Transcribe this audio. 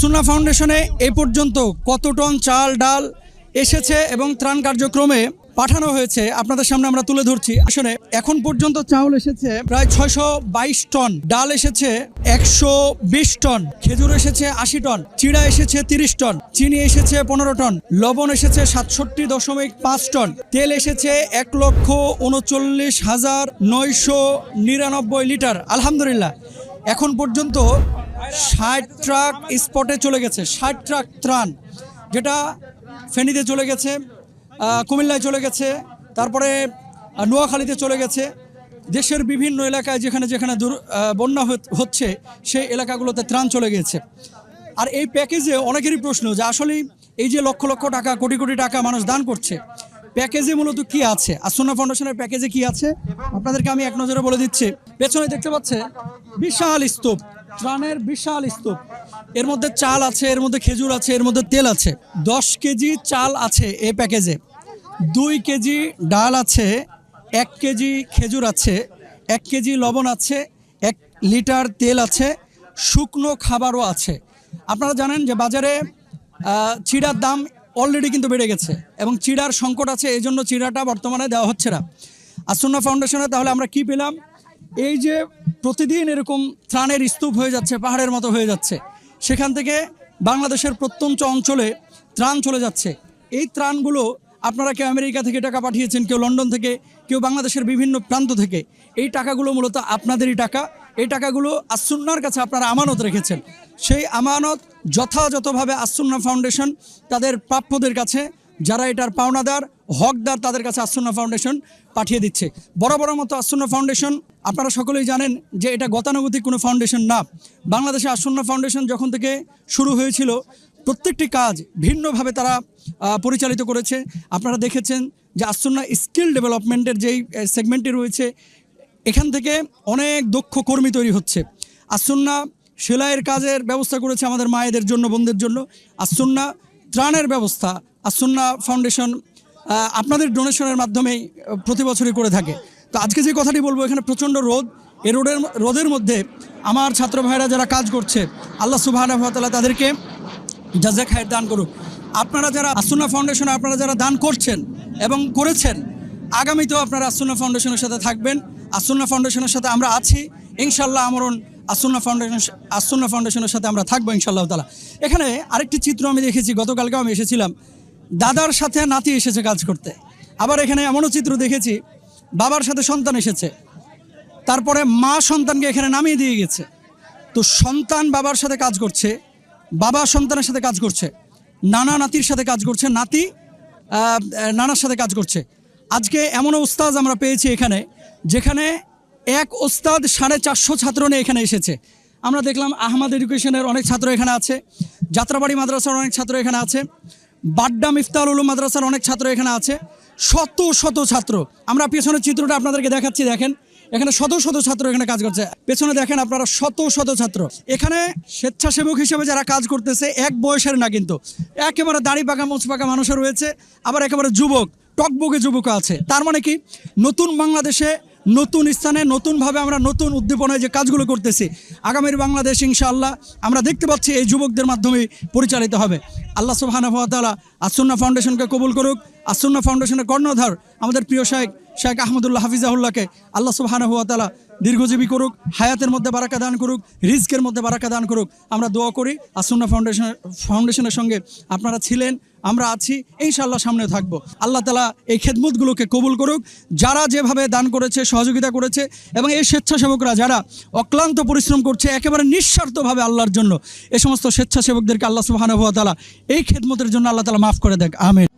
আসুন্না ফাউন্ডেশনে এ পর্যন্ত কত টন চাল, ডাল এসেছে এবং ত্রাণ কার্যক্রমে পাঠানো হয়েছে, আপনাদের সামনে আমরা তুলে ধরছি। আসলে এখন পর্যন্ত চাউল এসেছে প্রায় ছয়শো বাইশ টন, ডাল এসেছে একশো বিশ টন, খেজুর এসেছে আশি টন, চিড়া এসেছে তিরিশ টন, চিনি এসেছে পনেরো টন, লবণ এসেছে সাতষট্টি দশমিক পাঁচ টন, তেল এসেছে এক লক্ষ উনচল্লিশ হাজার নয়শো নিরানব্বই লিটার, আলহামদুলিল্লাহ। এখন পর্যন্ত ষাট ট্রাক স্পটে চলে গেছে, ষাট ট্রাক ত্রাণ, যেটা ফেনীতে চলে গেছে কুমিল্লায় চলে গেছে, তারপরে নোয়াখালীতে চলে গেছে। দেশের বিভিন্ন এলাকায় যেখানে যেখানে বন্যা হচ্ছে, সেই এলাকাগুলোতে ত্রাণ চলে গেছে। আর এই প্যাকেজে অনেকেরই প্রশ্ন যে আসলে এই যে লক্ষ লক্ষ টাকা, কোটি কোটি টাকা মানুষ দান করছে, প্যাকেজে মূলত কি আছে? আসন্না ফাউন্ডেশনের প্যাকেজে কি আছে? আপনাদেরকে আমি এক নজরে বলে দিচ্ছি। পেছনে দেখতে পাচ্ছে, বিশাল স্তূপ। ত্রাণের বিশাল স্তূপ। এর মধ্যে চাল আছে, এর মধ্যে খেজুর আছে, এর মধ্যে তেল আছে। দশ কেজি চাল আছে এই প্যাকেজে। দুই কেজি ডাল আছে, এক কেজি খেজুর আছে, এক কেজি লবণ আছে, এক লিটার তেল আছে, শুকনো খাবারও আছে। আপনারা জানেন যে বাজারে চিড়ার দাম অলরেডি কিন্তু বেড়ে গেছে এবং চিড়ার সংকট আছে এই জন্য চিড়াটা বর্তমানে দেওয়া হচ্ছে না। আসন্না ফাউন্ডেশনে তাহলে আমরা কি পেলাম? এই যে প্রতিদিন এরকম ত্রাণের স্তূপ হয়ে যাচ্ছে, পাহাড়ের মতো হয়ে যাচ্ছে। সেখান থেকে বাংলাদেশের প্রত্যন্ত অঞ্চলে ত্রাণ চলে যাচ্ছে। এই ত্রাণগুলো আপনারা কেউ আমেরিকা থেকে টাকা পাঠিয়েছেন, কেউ লন্ডন থেকে, কেউ বাংলাদেশের বিভিন্ন প্রান্ত থেকে, এই টাকাগুলো মূলত আপনাদেরই টাকা। এই টাকাগুলো আসুন্নার কাছে আপনারা আমানত রেখেছেন। সেই আমানত যথাযথভাবে আসুন্না ফাউন্ডেশন তাদের প্রাপ্যদের কাছে যারা এটার পাওনাদার, হকদার তাদের কাছে আসুন্না ফাউন্ডেশন পাঠিয়ে দিচ্ছে। বড় বড় মতো আসুন্না ফাউন্ডেশন, আপনারা সকলেই জানেন যে এটা গতানুগতিক কোনো ফাউন্ডেশন না। বাংলাদেশে আসুন্না ফাউন্ডেশন যখন থেকে শুরু হয়েছিল, প্রত্যেকটি কাজ ভিন্নভাবে তারা পরিচালিত করেছে। আপনারা দেখেছেন যে আসুন্না স্কিল ডেভেলপমেন্টের যেই সেগমেন্টটি রয়েছে, এখান থেকে অনেক দক্ষ কর্মী তৈরি হচ্ছে। আসুন্না সেলাইয়ের কাজের ব্যবস্থা করেছে আমাদের মায়েদের জন্য, বোনদের জন্য। আসুন্না ত্রাণের ব্যবস্থা আসুন্না ফাউন্ডেশন আপনাদের ডোনেশনের মাধ্যমেই প্রতি বছরই করে থাকে। তো আজকে যে কথাটি বলব, এখানে প্রচণ্ড রোদ। এই রোদের রোদের মধ্যে আমার ছাত্র ভাইরা যারা কাজ করছে, আল্লাহ সুবাহ তাদেরকে জাজা খায়ের দান করুক। আপনারা যারা আসুনা ফাউন্ডেশনে, আপনারা যারা দান করছেন এবং করেছেন, আগামীতেও আপনারা আসুনা ফাউন্ডেশনের সাথে থাকবেন। আসুনা ফাউন্ডেশনের সাথে আমরা আছি। ইনশাল্লাহ আমরণ আসুনা ফাউন্ডেশন আসুনা ফাউন্ডেশনের সাথে আমরা থাকব ইনশাল্লাহ তালা এখানে আরেকটি চিত্র আমি দেখেছি, গতকালকেও আমি এসেছিলাম। দাদার সাথে নাতি এসেছে কাজ করতে। আবার এখানে এমনও চিত্র দেখেছি, বাবার সাথে সন্তান এসেছে। তারপরে মা সন্তানকে এখানে নামিয়ে দিয়ে গেছে। তো সন্তান বাবার সাথে কাজ করছে, বাবা সন্তানের সাথে কাজ করছে, নানা নাতির সাথে কাজ করছে, নাতি নানার সাথে কাজ করছে। আজকে এমন ওস্তাদ আমরা পেয়েছি এখানে, যেখানে এক ওস্তাদ সাড়ে চারশো ছাত্র নিয়ে এখানে এসেছে। আমরা দেখলাম আহমদ এডুকেশনের অনেক ছাত্র এখানে আছে, যাত্রাবাড়ি মাদ্রাসার অনেক ছাত্র এখানে আছে। বাড্ডা মিফতাল উলুম মাদ্রাসার অনেক ছাত্র এখানে আছে। শত শত ছাত্র। আমরা পেছনের চিত্রটা আপনাদেরকে দেখাচ্ছি, দেখেন। এখানে শত শত ছাত্র এখানে কাজ করছে। পেছনে দেখেন আপনারা, শত শত ছাত্র। এখানে স্বেচ্ছাসেবক হিসেবে যারা কাজ করতেছে, এক বয়সের না কিন্তু। একেবারে দাড়ি পাকা, মোচ পাকা মানুষও রয়েছে, আবার একেবারে যুবক, টকবগে যুবক আছে। তার মানে কি? নতুন বাংলাদেশে নতুন স্থানে, নতুনভাবে আমরা নতুন উদ্দীপনায় যে কাজগুলো করতেছি, আগামীর বাংলাদেশ ইনশাআল্লাহ আমরা দেখতে পাচ্ছি এই যুবকদের মাধ্যমে পরিচালিত হবে। আল্লাহ সুহানা ওয়া আসন্না ফাউন্ডেশনকে কবুল করুক। আসুন্না ফাউন্ডেশনের কর্ণধার আমাদের প্রিয় শাহেক শেখ আহমদুল্লাহ হাফিজাহুল্লাহকে আল্লাহ সুবহানাহু ওয়া তাআলা দীর্ঘজীবী করুক, হায়াতের মধ্যে বারাকা দান করুক রিস্কের মধ্যে বারাকা দান করুক। আমরা দোয়া করি আসুন্না ফাউন্ডেশন ফাউন্ডেশনের সঙ্গে আপনারা ছিলেন, আমরা আছি, ইনশাআল্লাহ সামনে থাকব। আল্লাহ তালা এই খেদমতগুলোকে কবুল করুক। যারা যেভাবে দান করেছে, সহযোগিতা করেছে এবং এই স্বেচ্ছাসেবকরা যারা অক্লান্ত পরিশ্রম করছে, একেবারে নিঃস্বার্থভাবে আল্লাহর জন্য, এ সমস্ত স্বেচ্ছাসেবকদেরকে আল্লাহ সুবহানাহু ওয়া তাআলা এই খেদমতের জন্য আল্লাহ তালা মাফ করে দেখ আমিন।